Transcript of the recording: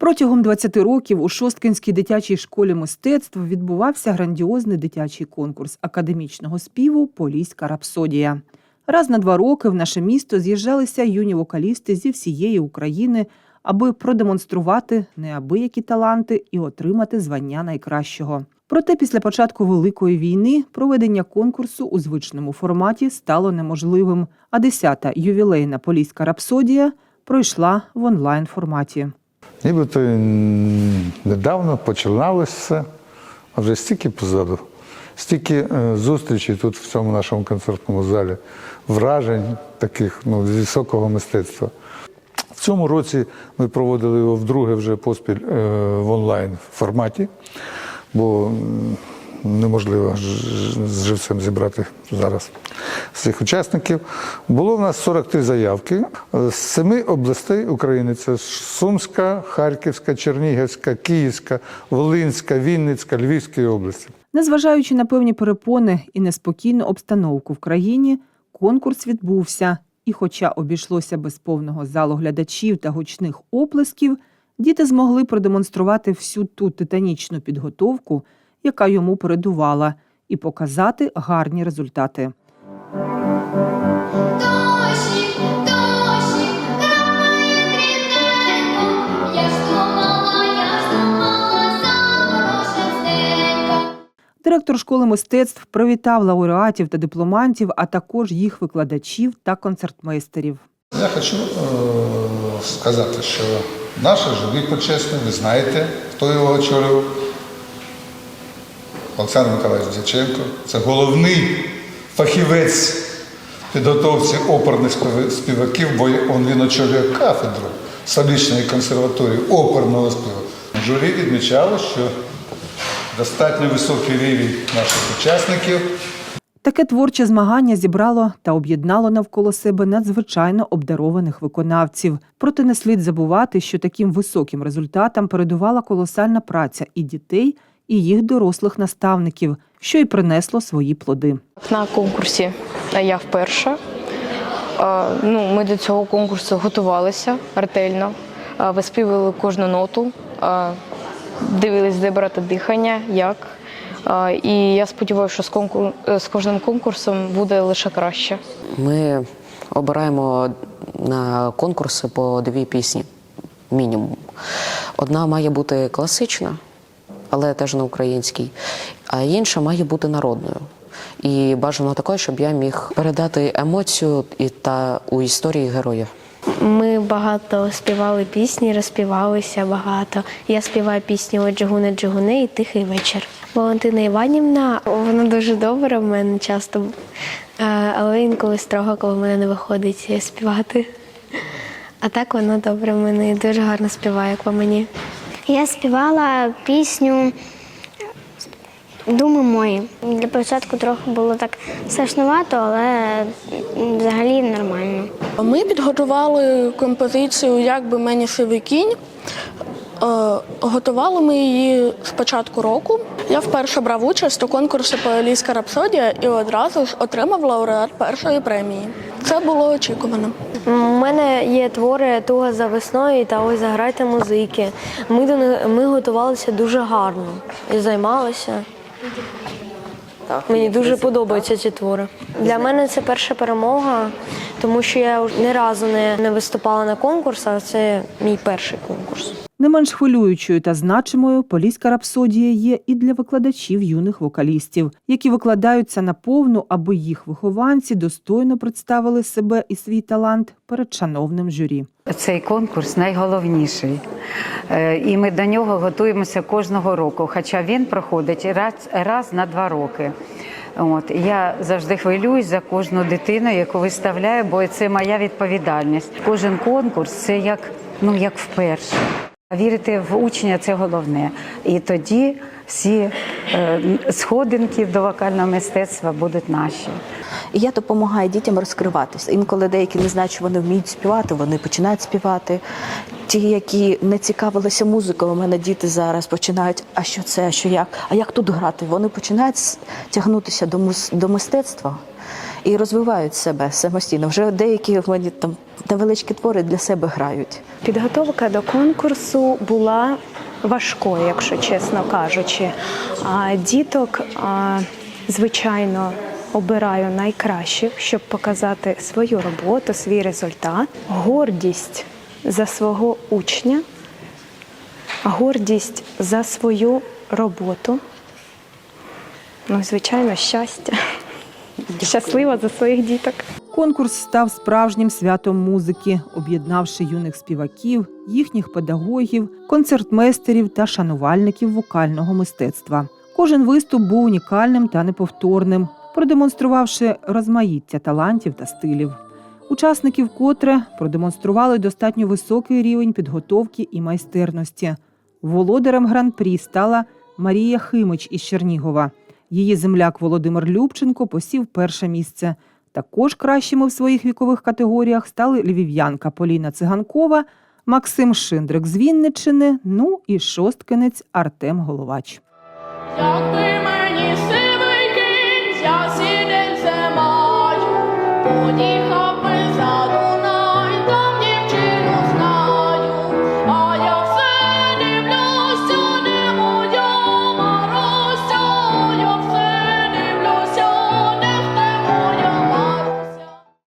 Протягом 20 років у Шосткинській дитячій школі мистецтв відбувався грандіозний дитячий конкурс академічного співу Поліська рапсодія. Раз на два роки в наше місто з'їжджалися юні вокалісти зі всієї України, аби продемонструвати неабиякі таланти і отримати звання найкращого. Проте після початку Великої війни проведення конкурсу у звичному форматі стало неможливим, а 10-та ювілейна Поліська рапсодія пройшла в онлайн форматі. Нібито недавно починалося все, а вже стільки позаду, стільки е, зустрічей тут в цьому нашому концертному залі, вражень таких ну, з високого мистецтва. В цьому році ми проводили його вдруге вже поспіль е, в онлайн форматі, бо неможливо з живцем зібрати зараз всіх учасників. Було в нас 43 заявки з семи областей України: це Сумська, Харківська, Чернігівська, Київська, Волинська, Вінницька, Львівська області. Незважаючи на певні перепони і неспокійну обстановку в країні, конкурс відбувся. І, хоча обійшлося без повного залу глядачів та гучних оплесків, діти змогли продемонструвати всю ту титанічну підготовку, яка йому передувала, і показати гарні результати. Директор школи мистецтв привітав лауреатів та дипломантів, а також їх викладачів та концертмейстерів. Я хочу е, сказати, що наше журі почесне, ви знаєте, хто його очолював. Олександр Миколаївич Дяченко. Це головний фахівець підготовці оперних співаків, бо він очолює кафедру Солічної консерваторії оперного співу. Журі відмічало, що достатньо високий рівень наших учасників. Таке творче змагання зібрало та об'єднало навколо себе надзвичайно обдарованих виконавців. Проте не слід забувати, що таким високим результатам передувала колосальна праця і дітей, і їх дорослих наставників, що й принесло свої плоди. На конкурсі я вперше. Ну, ми до цього конкурсу готувалися ретельно, виспівували кожну ноту, дивились, де брати дихання, як. І я сподіваюся, що з, конкур... з кожним конкурсом буде лише краще. Ми обираємо на конкурси по дві пісні, мінімум. Одна має бути класична, але теж на українській, а інша має бути народною. І бажано такою, щоб я міг передати емоцію і та у історії героя. Ми багато співали пісні, розпівалися багато. Я співаю пісню «Ой, джигуни, джигуни і тихий вечір. Валентина Іванівна, вона дуже добра в мене часто, е, але інколи строго, коли в мене не виходить співати. А так вона добра в мене і дуже гарно співає, по мені. Я співала пісню Думи мої. Для початку трохи було так страшнувато, але взагалі нормально. Ми підготували композицію Як би мені сивий кінь. Е, Готували ми її з початку року. Я вперше брав участь у конкурсі Поліська рапсодія і одразу ж отримав лауреат першої премії. Це було очікувано. У мене є твори туга за весною та ось заграйте музики. Ми до них ми готувалися дуже гарно і займалися. Мені дуже подобаються ці твори. Для мене це перша перемога, тому що я ні разу не, не виступала на конкурсах. а Це мій перший конкурс. Не менш хвилюючою та значимою поліська рапсодія є і для викладачів юних вокалістів, які викладаються наповну, аби їх вихованці достойно представили себе і свій талант перед шановним журі. Цей конкурс найголовніший, Е, і ми до нього готуємося кожного року. Хоча він проходить раз, раз на два роки. От я завжди хвилююсь за кожну дитину, яку виставляю, бо це моя відповідальність. Кожен конкурс це як ну як вперше. Вірити в учня це головне. І тоді всі е, сходинки до вокального мистецтва будуть наші. І я допомагаю дітям розкриватися. Інколи деякі не знають, що вони вміють співати, вони починають співати. Ті, які не цікавилися музикою, у мене діти зараз починають, а що це, а що як, а як тут грати? Вони починають тягнутися до, мус- до мистецтва і розвивають себе самостійно. Вже деякі в мене там невеличкі твори для себе грають. Підготовка до конкурсу була важкою, якщо чесно кажучи. А діток, звичайно, обираю найкращих, щоб показати свою роботу, свій результат, гордість за свого учня, гордість за свою роботу. Ну, звичайно, щастя. Щаслива за своїх діток. Конкурс став справжнім святом музики, об'єднавши юних співаків, їхніх педагогів, концертмейстерів та шанувальників вокального мистецтва. Кожен виступ був унікальним та неповторним, продемонструвавши розмаїття талантів та стилів. Учасники вкотре продемонстрували достатньо високий рівень підготовки і майстерності. Володарем гран-прі стала Марія Химич із Чернігова. Її земляк Володимир Любченко посів перше місце. Також кращими в своїх вікових категоріях стали львів'янка Поліна Циганкова, Максим Шиндрик з Вінничини, ну і шосткинець Артем Головач. Якби мені